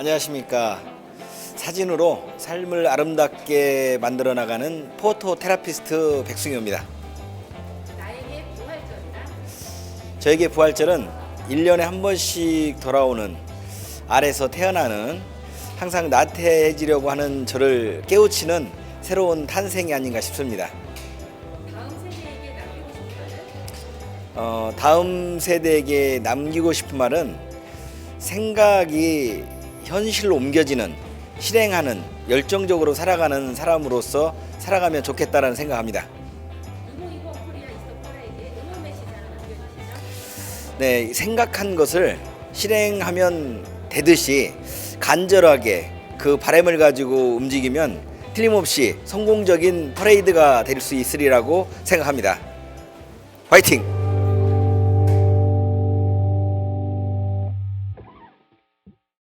안녕하십니까. 사진으로 삶을 아름답게 만들어 나가는 포토 테라피스트 백승효입니다. 나에게 부활절이란 저에게 부활절은 1년에 한 번씩 돌아오는 알에서 태어나는 항상 나태해지려고 하는 저를 깨우치는 새로운 탄생이 아닌가 싶습니다. 다음 세대에게 남기고 싶은 말은 어, 다음 세대에게 남기고 싶은 말은 생각이 현실로 옮겨지는 실행하는 열정적으로 살아가는 사람으로서 살아가면 좋겠다라는 생각합니다. 네, 생각한 것을 실행하면 되듯이 간절하게 그 바람을 가지고 움직이면 틀림없이 성공적인 퍼레이드가 될 수 있으리라고 생각합니다. 화이팅!